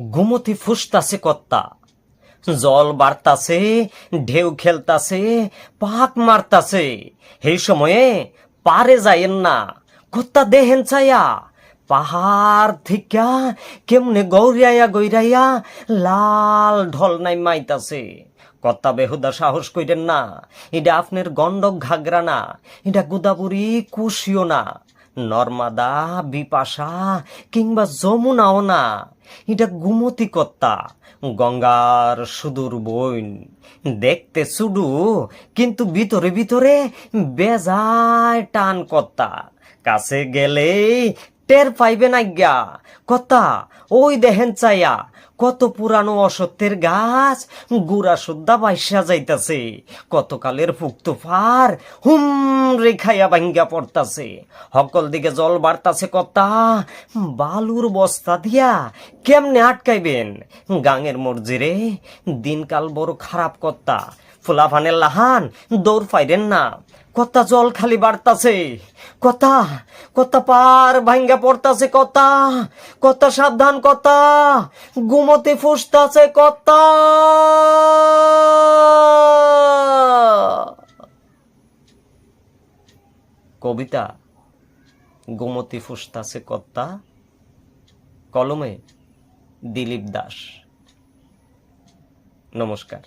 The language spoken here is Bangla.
ঘুমতি ফুসতাছে কত্তা। জল বাড়তাছে, ঢেউ খেলতাছে, পাক মারতাছে। এই সময়ে পারে যাইয়েন না। কত্তা দেহেন চাইয়া পাহাড় থিকা কেমনে গৌরিয়া গৌরাইয়া লাল ঢল নাই মাইতাছে। কত্তা বেহুদা সাহস কইরেন না এটা আপনার গন্ডক ঘাগরা না এটা গুদাবুরি কুশিও না। নর্মাদা, বিপাশা কিংবা যমুনাও না। এটা গুমতি কত্তা গঙ্গার সুদূর বইন দেখতে সুডু, কিন্তু ভিতরে ভিতরে বেজায় টান কত্তা কাছে গেলে টের পাইবে না গা কত্তা ওই দেহেন চাইয়া কত পুরানো অসত্যের গাছ, গুড়া সুদ্ধা বাইসা যাইতাছে। কতকালের ফুক্ত ফার, হুম, রেখাইয়া ভাঙ্গা পড়তাছে। সকল দিকে জল বাড়তাছে কত্তা বালুর বস্তা দিয়া কেমনে আটকাইবেন? গাঙের মর্জিরে, দিনকাল বড় খারাপ কত্তা ফুলাফানের লাহান, দৌড় পাইরেন না। কত্তা জল খালি বাড়তাছে, কতা কতা পার ভাঙ্গা পড়তাছে, কতা কতা সাবধান, কতা, গুমতে ফুসতাছে, কতা। কবিতা, গোমতি ফুসতাছে কত্তা কলমে দিলীপ দাস। নমস্কার।